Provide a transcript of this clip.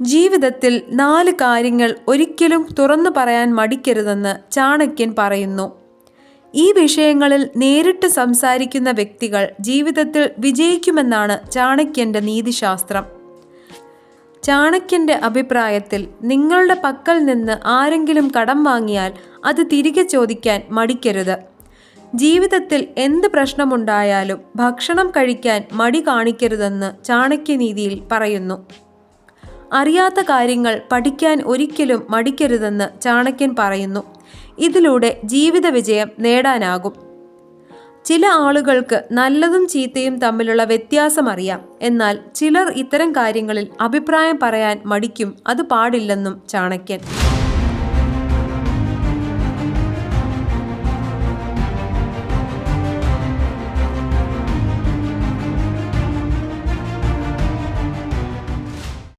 ജീവിതത്തിൽ നാല് കാര്യങ്ങൾ ഒരിക്കലും തുറന്നു പറയാൻ മടിക്കരുതെന്ന് ചാണക്യൻ പറയുന്നു. ഈ വിഷയങ്ങളിൽ നേരിട്ട് സംസാരിക്കുന്ന വ്യക്തികൾ ജീവിതത്തിൽ വിജയിക്കുമെന്നാണ് ചാണക്യന്റെ നീതിശാസ്ത്രം. ചാണക്യന്റെ അഭിപ്രായത്തിൽ നിങ്ങളുടെ പക്കൽ നിന്ന് ആരെങ്കിലും കടം വാങ്ങിയാൽ അത് തിരികെ ചോദിക്കാൻ മടിക്കരുത്. ജീവിതത്തിൽ എന്ത് പ്രശ്നമുണ്ടായാലും ഭക്ഷണം കഴിക്കാൻ മടി കാണിക്കരുതെന്ന് ചാണക്യനീതിയിൽ പറയുന്നു. അറിയാത്ത കാര്യങ്ങൾ പഠിക്കാൻ ഒരിക്കലും മടിക്കരുതെന്ന് ചാണക്യൻ പറയുന്നു. ഇതിലൂടെ ജീവിത വിജയം നേടാനാകും. ചില ആളുകൾക്ക് നല്ലതും ചീത്തയും തമ്മിലുള്ള വ്യത്യാസം അറിയാം. എന്നാൽ ചിലർ ഇത്തരം കാര്യങ്ങളിൽ അഭിപ്രായം പറയാൻ മടിക്കും. അത് പാടില്ലെന്നും ചാണക്യൻ